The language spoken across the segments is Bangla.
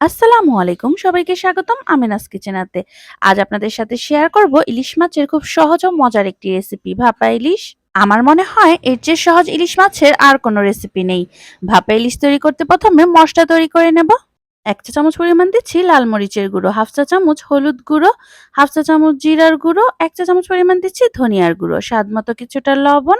আসসালামু আলাইকুম। সবাইকে স্বাগতম আমিনাস কিচেনাতে আজ আপনাদের সাথে শেয়ার করব ইলিশ মাছের খুব সহজ ও মজার একটি রেসিপি ভাপা ইলিশ। আমার মনে হয় এর চেয়ে সহজ ইলিশ মাছের আর কোনো রেসিপি নেই। ভাপা ইলিশ তৈরি করতে প্রথমে মশলা তৈরি করে নেব। এক চা চামচ পরিমাণ দিচ্ছি লাল মরিচের গুঁড়ো, হাফ চা চামচ হলুদ গুঁড়ো, হাফ চা চামচ জিরার গুঁড়ো, এক চা চামচ পরিমাণ দিচ্ছি ধনিয়ার গুঁড়ো। স্বাদ মতো কিছুটা লবণ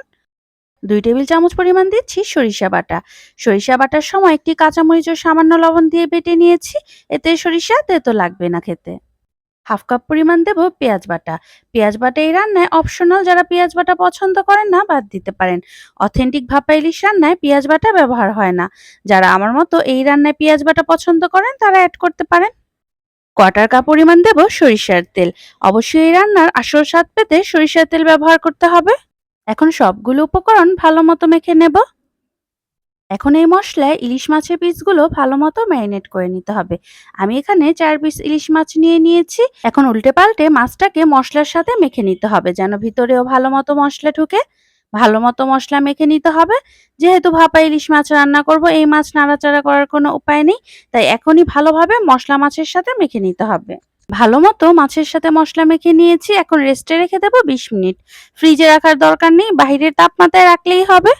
দুই টেবিল চামচ পরিমাণ দিচ্ছি সরিষা বাটা। সরিষা বাটার সময় একটি কাঁচামরিচ ও সামান্য লবণ দিয়ে বেটে নিয়েছি। এতে সরিষা তেতো লাগবে না খেতে। হাফ কাপ পরিমাণ দেব পেঁয়াজ বাটা। পেঁয়াজ বাটা এই রান্নায় অপশনাল যারা পেঁয়াজ বাটা পছন্দ করেন না, বাদ দিতে পারেন। অথেন্টিক ভাপা ইলিশ রান্নায় পেঁয়াজ বাটা ব্যবহার হয় না। যারা আমার মতো এই রান্নায় পেঁয়াজ বাটা পছন্দ করেন, তারা অ্যাড করতে পারেন। কোয়ার্টার কাপ পরিমাণ দেব সরিষার তেল। অবশ্যই এই রান্নার আসল স্বাদ পেতে সরিষার তেল ব্যবহার করতে হবে। এখন সবগুলো উপকরণ ভালো মতো মেখে নেব। এখন এই মশলায় ইলিশ মাছের পিসগুলো ভালো মতো ম্যারিনেট করে নিতে হবে। আমি এখানে চার পিস ইলিশ মাছ নিয়ে নিয়েছি। এখন উল্টে পাল্টে মাছটাকে মশলার সাথে মেখে নিতে হবে যেন ভিতরেও ভালো মতো মশলা ঢুকে। ভালো মতো মশলা মেখে নিতে হবে। যেহেতু ভাপা ইলিশ মাছ রান্না করব, এই মাছ নাড়াচাড়া করার কোনো উপায় নেই। তাই এখনই ভালোভাবে মশলা মাছের সাথে মেখে নিতে হবে। ভালো মতো মাছের সাথে মশলা মেখে নিয়েছি, এখন রেস্টে রেখে দেবো বিশ মিনিট। ফ্রিজে রাখার দরকার নেই, বাহিরের তাপমাত্রায় রাখলেই হবে।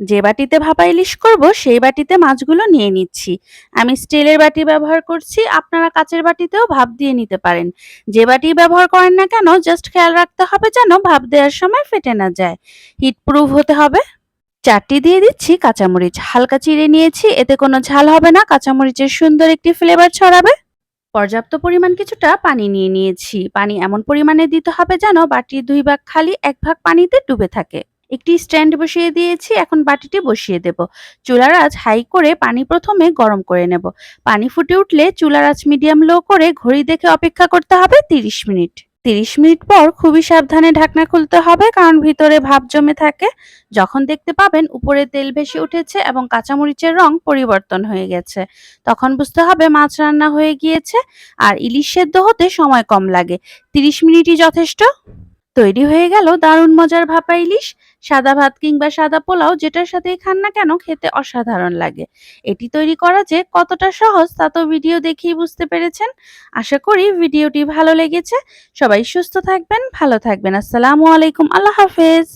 যে বাটিতে ভাপা ইলিশ করব, সেই বাটিতে মাছগুলো নিয়ে নিচ্ছি। আমি স্টিলের বাটি ব্যবহার করছি, আপনারা কাচের বাটিতেও ভাপ দিয়ে নিতে পারেন। যে বাটি ব্যবহার করেন না কেন জাস্ট খেয়াল রাখতে হবে যেন ভাপ দেওয়ার সময় ফেটে না যায়। হিট প্রুফ হতে হবে। চারটি দিয়ে দিচ্ছি কাঁচামরিচ। হালকা চিড়ে নিয়েছি, এতে কোনো ঝাল হবে না, কাঁচামরিচের সুন্দর একটি ফ্লেভার ছড়াবে। পর্যাপ্ত পরিমাণ কিছুটা পানি নিয়ে নিয়েছি। পানি এমন পরিমাণে দিতে হবে যেন বাটির দুই ভাগ খালি, এক ভাগ পানিতে ডুবে থাকে। একটি স্ট্যান্ড বসিয়ে দিয়েছি, এখন বাটিটি বসিয়ে দেব। চুলার আঁচ হাই করে পানি প্রথমে গরম করে নেব। পানি ফুটে উঠলে চুলার আঁচ মিডিয়াম লো করে ঘড়ি দেখে অপেক্ষা করতে হবে তিরিশ মিনিট। তিরিশ মিনিট পর খুবই সাবধানে ঢাকনা খুলতে হবে, কারণ ভিতরে ভাপ জমে থাকে। যখন দেখতে পাবেন উপরে তেল ভেসে উঠেছে এবং কাঁচামরিচের রং পরিবর্তন হয়ে গেছে। তখন বুঝতে হবে মাছ রান্না হয়ে গিয়েছে আর ইলিশ সেদ্ধ হতে সময় কম লাগে। তিরিশ মিনিটই যথেষ্ট। তৈরি হয়ে গেল দারুণ মজার ভাপা ইলিশ। সাদা ভাত কিংবা সাদা পোলাও যেটার সাথে খান না কেন খেতে অসাধারণ লাগে। এটি তৈরি করা যে কতটা সহজ তা তো ভিডিও দেখেই বুঝতে পেরেছেন। আশা করি ভিডিওটি ভালো লেগেছে। সবাই সুস্থ থাকবেন, ভালো থাকবেন। আসসালামু আলাইকুম, আল্লাহ হাফেজ।